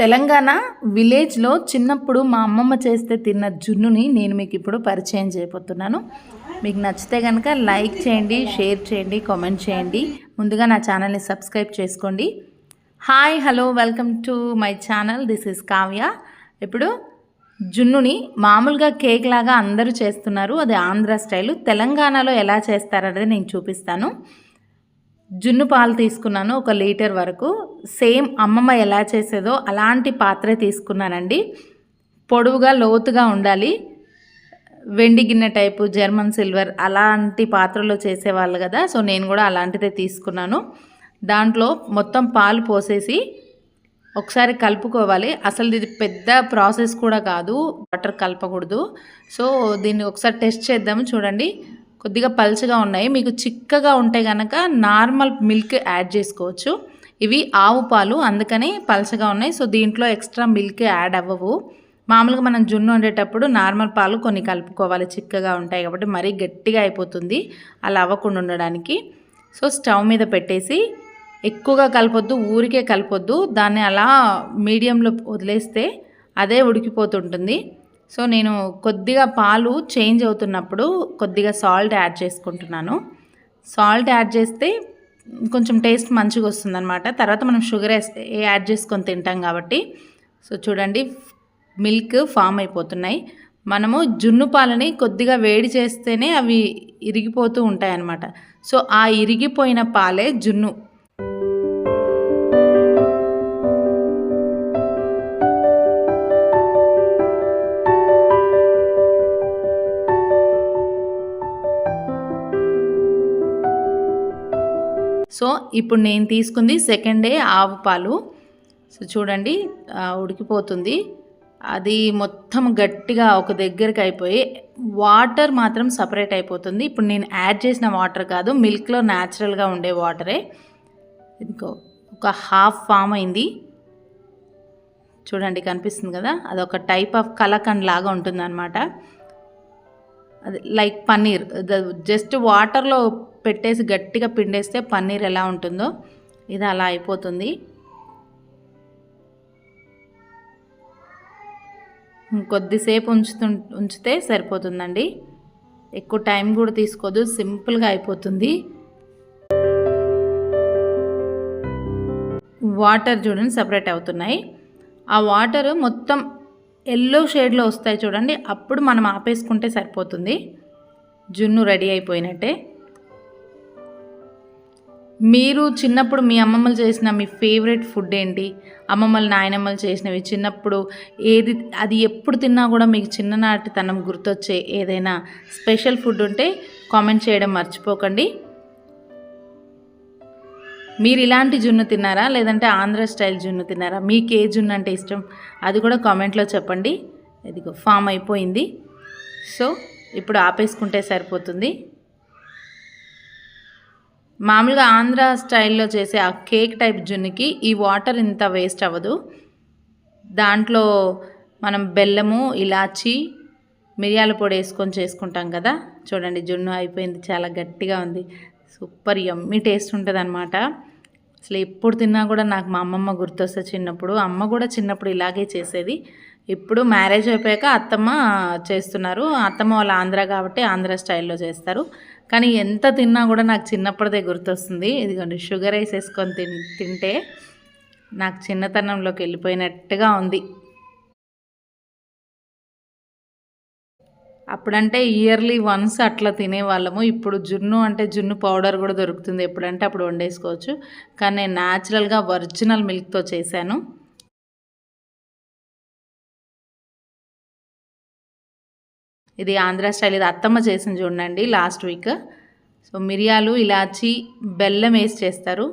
తెలంగాణ విలేజ్లో చిన్నప్పుడు మా అమ్మమ్మ చేస్తే తిన్న జున్నుని నేను మీకు ఇప్పుడు పరిచయం చేయబోతున్నాను. మీకు నచ్చితే కనుక లైక్ చేయండి షేర్ చేయండి కామెంట్ చేయండి. ముందుగా నా ఛానల్ని సబ్స్క్రైబ్ చేసుకోండి. Hi hello welcome to my channel. This is Kavya. ఇప్పుడు జున్నుని మామూలుగా కేక్ లాగా అందరూ చేస్తున్నారు. అది ఆంధ్ర స్టైలు. తెలంగాణలో ఎలా చేస్తారనేది నేను చూపిస్తాను. జున్ను పాలు తీసుకున్నాను ఒక లీటర్ వరకు. సేమ్ అమ్మమ్మ ఎలా చేసేదో అలాంటి పాత్రే తీసుకున్నానండి. పొడవుగా లోతుగా ఉండాలి. వెండి గిన్నె టైపు జర్మన్ సిల్వర్ అలాంటి పాత్రలో చేసేవాళ్ళు కదా సో నేను కూడా అలాంటిదే తీసుకున్నాను. దాంట్లో మొత్తం పాలు పోసేసి ఒకసారి కలుపుకోవాలి. అసలు ఇది పెద్ద ప్రాసెస్ కూడా కాదు వాటర్ కలపకూడదు. సో దీన్ని ఒకసారి టెస్ట్ చేద్దాము చూడండి. కొద్దిగా పల్చగా ఉన్నాయి. మీకు చిక్కగా ఉంటే కనుక నార్మల్ మిల్క్ యాడ్ చేసుకోవచ్చు. ఇవి ఆవు పాలు అందుకని పల్చగా ఉన్నాయి. సో దీంట్లో ఎక్స్ట్రా మిల్క్ యాడ్ అవ్వవు. మామూలుగా మనం జున్ను వండేటప్పుడు నార్మల్ పాలు కొన్ని కలుపుకోవాలి. చిక్కగా ఉంటాయి కాబట్టి మరీ గట్టిగా అయిపోతుంది. అలా అవ్వకుండా ఉండడానికి. సో స్టవ్ మీద పెట్టేసి ఎక్కువగా కలపొద్దు ఊరికే కలపొద్దు. దాన్ని అలా మీడియంలో వదిలేస్తే అదే ఉడికిపోతుంటుంది. సో నేను కొద్దిగా పాలు చేంజ్ అవుతున్నప్పుడు కొద్దిగా సాల్ట్ యాడ్ చేసుకుంటున్నాను. సాల్ట్ యాడ్ చేస్తే కొంచెం టేస్ట్ మంచిగా వస్తుందన్నమాట. తర్వాత మనం షుగర్ వేస్తే యాడ్ చేసుకొని తింటాం కాబట్టి. సో చూడండి మిల్క్ ఫామ్ అయిపోతున్నాయి. మనము జున్ను పాలని కొద్దిగా వేడి చేస్తేనే అవి ఇరిగిపోతూ ఉంటాయి అన్నమాట సో ఆ ఇరిగిపోయిన పాలే జున్ను. సో ఇప్పుడు నేను తీసుకుంది సెకండ్ డే ఆవు పాలు. సో చూడండి ఉడికిపోతుంది. అది మొత్తం గట్టిగా ఒక దగ్గరికి అయిపోయి వాటర్ మాత్రం సపరేట్ అయిపోతుంది. ఇప్పుడు నేను యాడ్ చేసిన వాటర్ కాదు మిల్క్లో న్యాచురల్గా ఉండే వాటరే. ఇంకో ఒక హాఫ్ ఫామ్ అయింది. చూడండి కనిపిస్తుంది కదా? అదొక టైప్ ఆఫ్ కలకండ్ లాగా ఉంటుందన్నమాట. లైక్ పన్నీర్. జస్ట్ వాటర్లో పెట్టేసి గట్టిగా పిండేస్తే పన్నీర్ ఎలా ఉంటుందో ఇది అలా అయిపోతుంది. కొద్దిసేపు ఉంచుతు ఉంచితే సరిపోతుందండి. ఎక్కువ టైం కూడా తీసుకోదు సింపుల్గా అయిపోతుంది. వాటర్ చూడండి సపరేట్ అవుతున్నాయి. ఆ వాటర్ మొత్తం ఎల్లో షేడ్లో వస్తాయి చూడండి. అప్పుడు మనం ఆపేసుకుంటే సరిపోతుంది. జున్ను రెడీ అయిపోయినట్టే. మీరు చిన్నప్పుడు మీ అమ్మమ్మలు చేసిన మీ ఫేవరెట్ ఫుడ్ ఏంటి? అమ్మమ్మలు నాయనమ్మలు చేసినవి చిన్నప్పుడు ఏది అది ఎప్పుడు తిన్నా కూడా మీకు చిన్ననాటి తనం గుర్తొచ్చే ఏదైనా స్పెషల్ ఫుడ్ ఉంటే కామెంట్ చేయడం మర్చిపోకండి. మీరు ఇలాంటి జున్ను తిన్నారా? లేదంటే ఆంధ్ర స్టైల్ జున్ను తిన్నారా? మీకు ఏ జున్ను అంటే ఇష్టం? అది కూడా కామెంట్లో చెప్పండి. ఇదిగో ఫామ్ అయిపోయింది. సో ఇప్పుడు ఆపేసుకుంటే సరిపోతుంది. మామూలుగా ఆంధ్ర స్టైల్లో చేసే ఆ కేక్ టైప్ జున్నుకి ఈ వాటర్ ఇంత వేస్ట్ అవ్వదు. దాంట్లో మనం బెల్లము ఇలాచి మిరియాల పొడి వేసుకొని చేసుకుంటాం కదా? చూడండి జున్ను అయిపోయింది చాలా గట్టిగా ఉంది. సూపర్ యమ్మీ టేస్ట్ ఉంటుంది అనమాట అసలు ఎప్పుడు తిన్నా కూడా నాకు మా అమ్మమ్మ గుర్తొస్తే చిన్నప్పుడు అమ్మ కూడా చిన్నప్పుడు ఇలాగే చేసేది. ఇప్పుడు మ్యారేజ్ అయిపోయాక అత్తమ్మ చేస్తున్నారు. అత్తమ్మ వాళ్ళ ఆంధ్ర కాబట్టి ఆంధ్ర స్టైల్లో చేస్తారు. కానీ ఎంత తిన్నా కూడా నాకు చిన్నప్పటిదే గుర్తొస్తుంది. ఇదిగోండి షుగర్ వేసేసుకొని తిన్ తింటే నాకు చిన్నతనంలోకి వెళ్ళిపోయినట్టుగా ఉంది. అప్పుడంటే ఇయర్లీ వన్స్ అట్లా తినేవాళ్ళము. ఇప్పుడు జున్ను అంటే జున్ను పౌడర్ కూడా దొరుకుతుంది ఎప్పుడంటే అప్పుడు వండేసుకోవచ్చు. కానీ నేను న్యాచురల్గా ఒరిజినల్ మిల్క్తో చేశాను. ఇది ఆంధ్ర స్టైల్ ఇది అత్తమ్మ చేసింది చూడండి లాస్ట్ వీక్. సో మిరియాలు ఇలాచి బెల్లం వేసి చేస్తారు.